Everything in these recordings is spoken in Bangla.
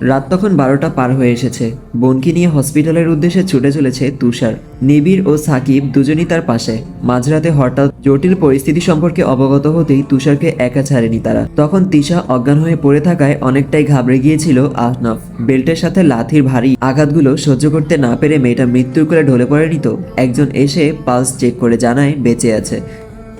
রাত তখন বারোটা পার হয়ে এসেছে। বোনকে নিয়ে হসপিটালের উদ্দেশ্যে ছুটে চলেছে তুষার। নিবিড় ও সাকিব দুজনই তার পাশে। মাঝরাতে হঠাৎ জটিল পরিস্থিতি সম্পর্কে অবগত হতেই তুষারকে একা ছাড়েনি তারা। তখন তিশা অজ্ঞান হয়ে পড়ে থাকায় অনেকটাই ঘাবড়ে গিয়েছিল আহনাফ। বেল্টের সাথে লাথির ভারী আঘাতগুলো সহ্য করতে না পেরে মেয়েটা মৃত্যুর কোলে ঢলে পড়েনি তো একজন এসে পালস চেক করে জানায় বেঁচে আছে।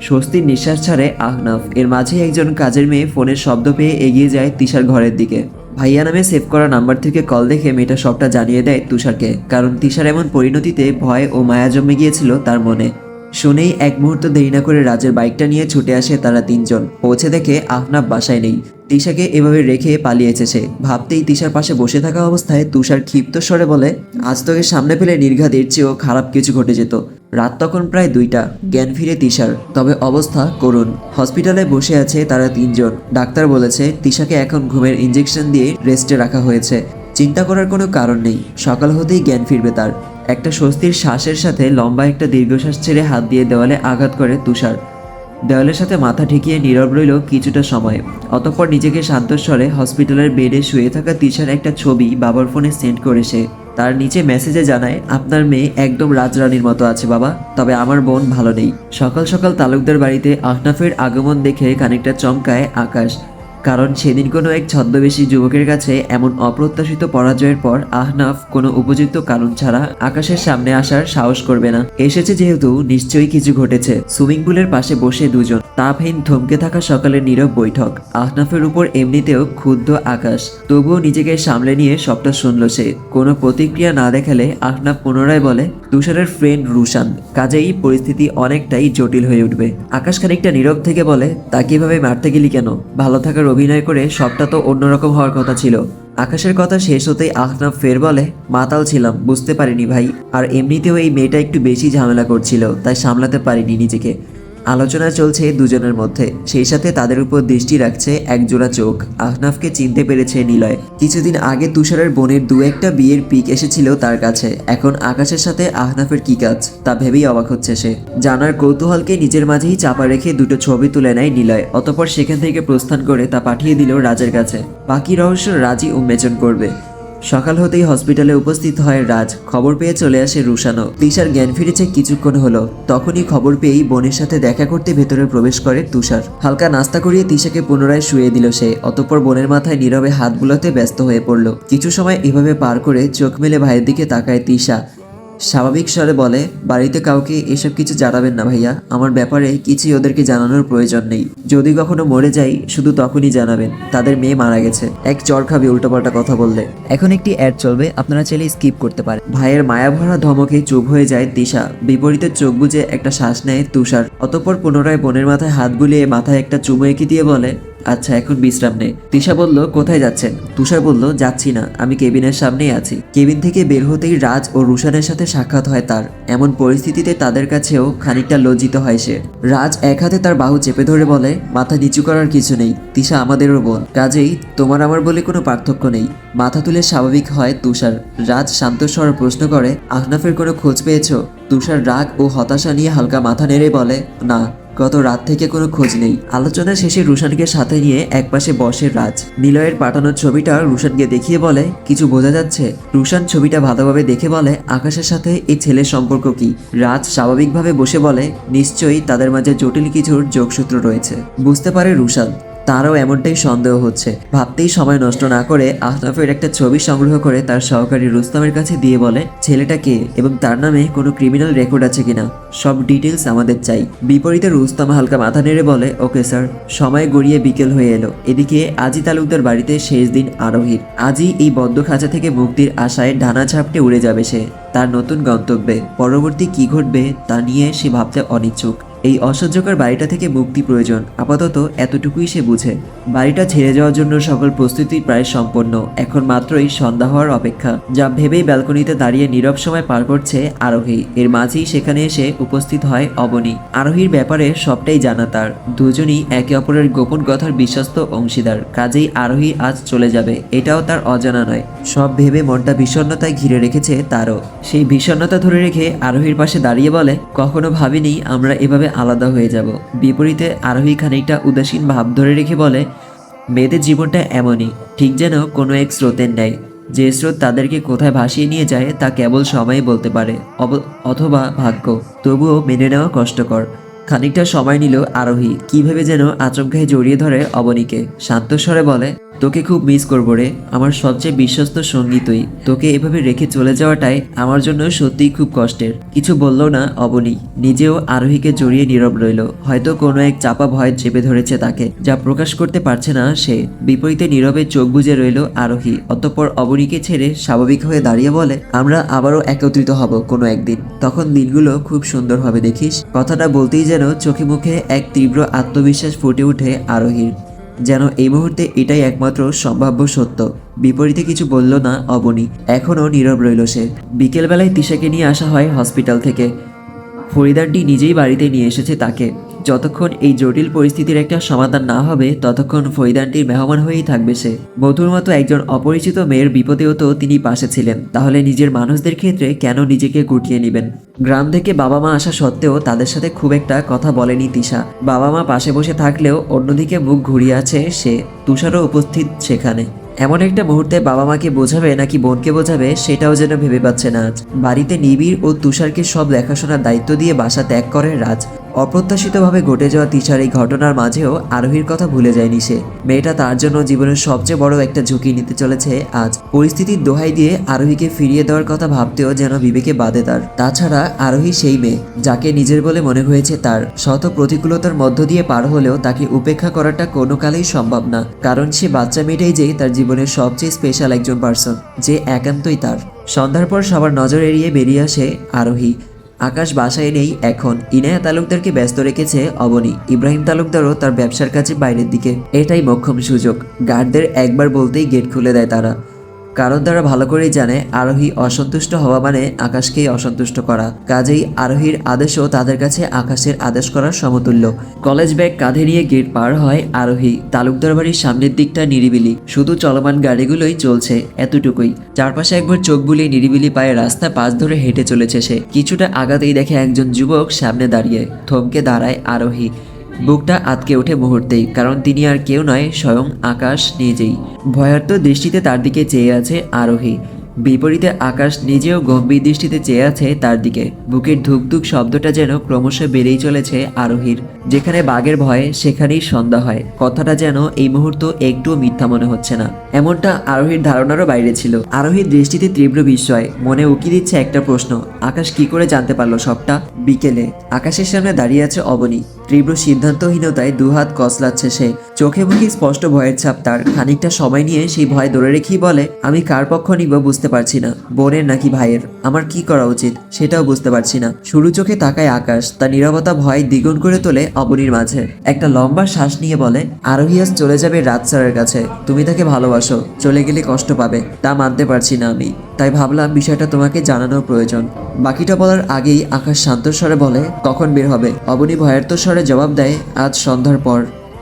স্বস্তির নিঃশ্বাস ছাড়ে আহনাফ। এর মাঝে একজন কাজের মেয়ে ফোনের শব্দ পেয়ে এগিয়ে যায় তিশার ঘরের দিকে। ভাইয়া নামে সেভ করা নাম্বার থেকে কল দেখে মেয়েটা সবটা জানিয়ে দেয় তুষারকে, কারণ তিশার এমন পরিণতিতে ভয় ও মায়া জমে গিয়েছিল তার মনে। শুনেই এক মুহূর্ত দেরি না করে রাজের বাইকটা নিয়ে ছুটে আসে তারা তিনজন। পৌঁছে দেখে আহনাফ বাসায় নেই। তিশাকে এভাবে রেখে পালিয়েছে সে। ভাবতেই তিশার পাশে বসে থাকা অবস্থায় তুষার ক্ষিপ্ত স্বরে বলে, আজ তোকে সামনে পেলে নির্ঘাতের চেয়েও খারাপ কিছু ঘটে যেত। রাত তখন প্রায় দুইটা। জ্ঞান ফিরে তিশার। তবে অবস্থা করুণ। হসপিটালে বসে আছে তারা তিনজন। ডাক্তার বলেছে, তিশাকে এখন ঘুমের ইঞ্জেকশন দিয়ে রেস্টে রাখা হয়েছে। চিন্তা করার কোনো কারণ নেই। সকাল হতেই জ্ঞান ফিরবে তার। একটা স্বস্তির শ্বাসের সাথে লম্বা একটা দীর্ঘশ্বাস ছেড়ে হাত দিয়ে দেওয়ালে আঘাত করে তুষার। দেওয়ালের সাথে মাথা ঠেকিয়ে নীরব রইল কিছুটা সময়। অতঃপর নিজেকে শান্ত স্বরে হসপিটালের বেডে শুয়ে থাকা তিশার একটা ছবি বাবার ফোনে সেন্ড করেছে তার নিচে মেসেজে জানায়, আপনার মেয়ে একদম রাজরানীর মতো আছে বাবা, তবে আমার বোন ভালো নেই। সকাল সকাল তালুকদার বাড়িতে আহনাফের আগমন দেখে খানিকটা চমকায় আকাশ। কারণ সেদিন কোনো এক ছদ্মবেশী যুবকের কাছে এমন অপ্রত্যাশিত পরাজয়ের পর আহনাফ কোনো উপযুক্ত কারণ ছাড়া আকাশের সামনে আসার সাহস করবে না। এসেছে যেহেতু নিশ্চয়ই কিছু ঘটেছে। সুইমিং পুলের পাশে বসে দুজন তাপহীন থমকে থাকা সকালের নীরব বৈঠক। আহনাফের উপর এমনিতেও ক্ষুব্ধ আকাশ। তবুও নিজেকে সামলে নিয়ে সবটা শুনল সে। কোনো প্রতিক্রিয়া না দেখালে আহনাফ পুনরায় বলে, তুষারের ফ্রেন্ড রুশান। কাজেই পরিস্থিতি অনেকটাই জটিল হয়ে উঠবে। আকাশ খানিকটা নীরব থেকে বলে, তাকে এভাবে মারতে গেলি কেন? ভালো থাকার অভিনয় করে সবটা তো অন্যরকম হওয়ার কথা ছিল। আকাশের কথা শেষ হতেই আহনাফ ফের বলে, মাতাল ছিলাম, বুঝতে পারিনি ভাই। আর এমনিতেও এই মেয়েটা একটু বেশি ঝামেলা করছিল, তাই সামলাতে পারিনি নিজেকে। আলোচনা চলছে দুজনের মধ্যে। সেই সাথে তাদের উপর দৃষ্টি রাখছে একজোড়া চোখ। আহনাফকে চিনতে পেরেছে নিলয়। কিছুদিন আগে তুষারের বোনের দু একটা বিয়ের পিক এসেছিল তার কাছে। এখন আকাশের সাথে আহনাফের কি কাজ, তা ভেবেই অবাক হচ্ছে সে। জানার কৌতূহলকে নিজের মাঝেই চাপা রেখে দুটো ছবি তুলে নেয় নিলয়। অতপর সেখান থেকে প্রস্থান করে তা পাঠিয়ে দিল রাজের কাছে। বাকি রহস্য রাজি উন্মেচন করবে। সকাল হতেই হসপিটালে উপস্থিত হয় রাজ। খবর পেয়ে চলে আসে রুশানো তিশার জ্ঞান ফিরেছে কিছুক্ষণ হলো। তখনই খবর পেয়েই বোনের সাথে দেখা করতে ভেতরে প্রবেশ করে তুষার। হালকা নাস্তা করিয়ে তিশাকে পুনরায় শুয়ে দিল সে। অতঃপর বোনের মাথায় নীরবে হাত বুলাতে ব্যস্ত হয়ে পড়ল। কিছু সময় এভাবে পার করে চোখ মেলে ভাইয়ের দিকে তাকায় তিশা। স্বাভাবিক স্বরে বলে, বাড়িতে কাউকে এসব কিছু জানাবেন না ভাইয়া। আমার ব্যাপারে কিছুই ওদেরকে জানানোর প্রয়োজন নেই। যদি কখনো মরে যাই, শুধু তখনই জানাবেন। তাদের মেয়ে মারা গেছে। এক চর খাবে উল্টোপাল্টা কথা বললে। এখন একটি অ্যাড চলবে, আপনারা চাইলে স্কিপ করতে পারেন। ভাইয়ের মায়াভরা ধমকে চুপ হয়ে যায় দিশা। বিপরীতে চোখ বুজে একটা শ্বাস নেয় তুষার। অতঃপর পুনরায় বোনের মাথায় হাত বুলিয়ে মাথায় একটা চুমু এঁকে দিয়ে বলে আচ্ছা এখন বিশ্রাম নে। তিশা বলল, কোথায় যাচ্ছেন? তুষার বলল, যাচ্ছি না, আমি কেবিনের সামনেই আছি। কেবিন থেকে বের হতেই রাজ ও রুশানের সাথে সাক্ষাৎ হয় তার। এমন পরিস্থিতিতে তাদের কাছেও খানিকটা লজ্জিত হয় সে। রাজ এক হাতে তার বাহু চেপে ধরে বলে, মাথা নিচু করার কিছু নেই, তিশা আমাদেরও বোন। কাজেই তোমার আমার বলে কোনো পার্থক্য নেই। মাথা তুলে স্বাভাবিক হয় তুষার। রাজ শান্ত স্বরে প্রশ্ন করে, আহনাফের কোনো খোঁজ পেয়েছ? তুষার রাগ ও হতাশা নিয়ে হালকা মাথা নেড়ে বলে, না। গত রাত থেকে কোনো খোঁজ নেই। আলোচনা শেষে রুশানকে সাথে নিয়ে একপাশে বসে রাজ। নিলয়ের পাঠানোর ছবিটা রুশানকে দেখিয়ে বলে, কিছু বোঝা যাচ্ছে। রুশান ছবিটা ভালোভাবে দেখে বলে, আকাশের সাথে এই ছেলের সম্পর্ক কি? রাজ স্বাভাবিকভাবে বসে বলে, নিশ্চয়ই তাদের মাঝে জটিল কিছুর যোগসূত্র রয়েছে। বুঝতে পারে রুশান। তারও এমনটাই সন্দেহ হচ্ছে। ভাবতেই সময় নষ্ট না করে আহনাফের একটা ছবি সংগ্রহ করে তার সহকারী রুস্তমের কাছে দিয়ে বলে, ছেলেটা কে এবং তার নামে কোনো ক্রিমিনাল রেকর্ড আছে কিনা? সব ডিটেলস আমাদের চাই। বিপরীতে রুস্তম হালকা মাথা নেড়ে বলে, ওকে স্যার। সময় গড়িয়ে বিকেল হয়ে এলো। এদিকে আজি তালুকদার বাড়িতে শেষ দিন আরোহীর। আজই এই বদ্ধ খাঁচা থেকে মুক্তির আশায় ডানা ঝাপটে উড়ে যাবে সে। তার নতুন গন্তব্যে। পরবর্তী কি ঘটবে তা নিয়ে সে ভাবতে অনিচ্ছুক। এই অসহ্যকর বাড়িটা থেকে মুক্তি প্রয়োজন। আপাতত এতটুকুই সে বুঝে। বাড়িটা ছেড়ে যাওয়ার জন্য সকল প্রস্তুতি প্রায় সম্পন্ন। এখন মাত্রই সন্ধ্যা হওয়ার অপেক্ষা, যা ভেবেই ব্যালকনিতে দাঁড়িয়ে নীরব সময় পার করছে আরোহী। এর মাঝেই সেখানে এসে উপস্থিত হয় অবনী। আরোহীর ব্যাপারে সবটাই জানা তার। দুজনই একে অপরের গোপন কথার বিশ্বস্ত অংশীদার। কাজেই আরোহী আজ চলে যাবে, এটাও তার অজানা নয়। সব ভেবে মনটা বিষণ্ণতায় ঘিরে রেখেছে তারও। সেই বিষণ্ণতা ধরে রেখে আরোহীর পাশে দাঁড়িয়ে বলে, কখনো ভাবিনি আমরা এভাবে আলাদা হয়ে যাব। বিপরীতে আরোহী খানিকটা উদাসীন ভাব ধরে রেখে বলে, মেয়েদের জীবনটা এমনই, ঠিক যেন কোনো এক স্রোতের ন্যায়। যে স্রোত তাদেরকে কোথায় ভাসিয়ে নিয়ে যায় তা কেবল সময় বলতে পারে অথবা ভাগ্য। তবুও মেনে নেওয়া কষ্টকর। খানিকটা সময় নিল আরোহী কীভাবে যেন আচমকায় জড়িয়ে ধরে অবনীকে। শান্ত স্বরে বলে, তোকে খুব মিস করব রে। আমার সবচেয়ে বিশ্বস্ত সঙ্গী তুই। তোকে এভাবে রেখে চলে যাওয়াটাই আমার জন্য সত্যিই খুব কষ্টের। কিছু বলল না অবনী। নিজেও আরোহীকে জড়িয়ে নীরব রইল। হয়তো কোনো এক চাপা ভয় চেপে ধরেছে তাকে, যা প্রকাশ করতে পারছে না সে। বিপরীতে নীরবে চোখ বুজে রইল আরোহী। অতঃপর অবনীকে ছেড়ে স্বাভাবিক হয়ে দাঁড়িয়ে বলে, আমরা আবারও একত্রিত হব কোনো একদিন। তখন দিনগুলো খুব সুন্দর হবে দেখিস। কথাটা বলতেই যেন চোখে মুখে এক তীব্র আত্মবিশ্বাস ফুটে ওঠে আরোহীর। যেন এই মুহূর্তে এটাই একমাত্র সম্ভাব্য সত্য। বিপরীতে কিছু বলল না অবনী। এখনও নীরব রইল সে। বিকেলবেলায় তিশাকে নিয়ে আসা হয় হসপিটাল থেকে। ফরিদানটি নিজেই বাড়িতে নিয়ে এসেছে তাকে। যতক্ষণ এই জটিল পরিস্থিতির একটা সমাধান না হবে, ততক্ষণ ফরিদানটির মেহমান হয়েই থাকবে সে। মধুর মতো একজন অপরিচিত মেয়ের বিপদেও তো তিনি পাশে ছিলেন। তাহলে নিজের মানুষদের ক্ষেত্রে কেন নিজেকে গুটিয়ে নেবেন? গ্রাম থেকে বাবা মা আসা সত্ত্বেও তাদের সাথে খুব একটা কথা বলেনি তিশা। বাবা মা পাশে বসে থাকলেও অন্যদিকে মুখ ঘুরিয়ে আছে সে। তুষারও উপস্থিত সেখানে। এমন একটা মুহূর্তে বাবা মাকে বোঝাবে নাকি বোনকে বোঝাবে সেটাও যেন ভেবে পাচ্ছে না আজ। বাড়িতে নিবিড় ও তুষারকে সব দেখাশোনার দায়িত্ব দিয়ে বাসা ত্যাগ করে রাজ। অপ্রত্যাশিতভাবে ঘটে যাওয়া তিশার এই ঘটনার মাঝেও আরোহীর কথা ভুলে যায়নি সে। মেয়েটা তার জন্য জীবনের সবচেয়ে বড় একটা ঝুঁকি নিতে চলেছে আজ। পরিস্থিতির দোহাই দিয়ে আরোহীকে ফিরিয়ে দেওয়ার কথা ভাবতেও যেন বিবেকে বাদে তার। তাছাড়া আরোহী সেই মেয়ে, যাকে নিজের বলে মনে হয়েছে তার। শত প্রতিকূলতার মধ্য দিয়ে পার হলেও তাকে উপেক্ষা করাটা কোনো কালেই সম্ভব না, কারণ সে বাচ্চা মেয়েটাই যে তার জীবনের সবচেয়ে স্পেশাল একজন পার্সন যে একান্তই তার। সন্ধ্যার পর সবার নজর এড়িয়ে বেরিয়ে আসে আরোহী। আকাশ বাসায় নেই এখন। ইনায়া তালুকদারকে ব্যস্ত রেখেছে অবনী। ইব্রাহিম তালুকদারও তার ব্যবসার কাছে বাইরের দিকে। এটাই মক্ষম সুযোগ। গার্ডদের একবার বলতেই গেট খুলে দেয় তারা। কারণ তারা ভালো করেই জানে আরোহী অসন্তুষ্ট হওয়া মানে আকাশকেই অসন্তুষ্ট করা। কাজেই আরোহীর আদেশও তাদের কাছে আকাশের আদেশ করার সমতুল্য। কলেজ ব্যাগ কাঁধে নিয়ে গেট পার হয় আরোহী। তালুকদার বাড়ির সামনের দিকটা নিরিবিলি। শুধু চলমান গাড়িগুলোই চলছে এতটুকুই। চারপাশে একবার চোখ বুলিয়ে নিরিবিলি পায়ে রাস্তা পাশ ধরে হেঁটে চলেছে সে। কিছুটা আগাতেই দেখে একজন যুবক সামনে দাঁড়িয়ে থমকে দাঁড়ায় আরোহী। বুকটা আটকে ওঠে মুহূর্তেই, কারণ তিনি আর কেউ নয়, স্বয়ং আকাশ নিজেই। ভয়ার্থ দৃষ্টিতে তার দিকে চেয়ে আছে আরোহী। বিপরীতে আকাশ নিজেও গম্ভীর দৃষ্টিতে চেয়ে আছে তার দিকে। বুকের ধুকধুক শব্দটা যেন ক্রমশ বেড়েই চলেছে আরোহীর। যেখানে বাঘের ভয়ে, সেখানেই সন্ধ্যা হয়। কথাটা যেন এই মুহূর্ত একটুও মিথ্যা মনে হচ্ছে না। এমনটা আরোহীর ধারণারও বাইরে ছিল। আরোহীর দৃষ্টিতে তীব্র বিস্ময়। মনে উকি দিচ্ছে একটা প্রশ্ন, আকাশ কি করে জানতে পারল সবটা? বিকেলে। আকাশের সামনে দাঁড়িয়ে আছে অবনী। তীব্র সিদ্ধান্তহীনতায় দুহাত কসলাচ্ছে সে। চোখে মুখে স্পষ্ট ভয়ের ছাপ তার। খানিকটা সময় নিয়ে সেই ভয় ধরে রেখেই বলে, আমি কার পক্ষ নিব বুঝতে পারছি না। বোনের নাকি ভাইয়ের? আমার কি করা উচিত? সেটাও বুঝতে পারছি না। শুরু চোখে তাকায় আকাশ। তার নীরবতা ভয় দ্বিগুণ করে তোলে অবনীর মাঝে। একটা লম্বা শ্বাস নিয়ে বলে, আরোহিয়াস চলে যাবে রাত স্যারের কাছে। তুমি তাকে ভালোবাসো। চলে গেলে কষ্ট পাবে। তা মানতে পারছি না আমি। তাই ভাবলাম বিষয়টা তোমাকে জানানোর প্রয়োজন। বাকিটা বলার আগেই আকাশ শান্ত স্বরে বলে, কখন বের হবে? অবনী ভয়ার্ত স্বরে জবাব দেয়, আজ সন্ধ্যার পর।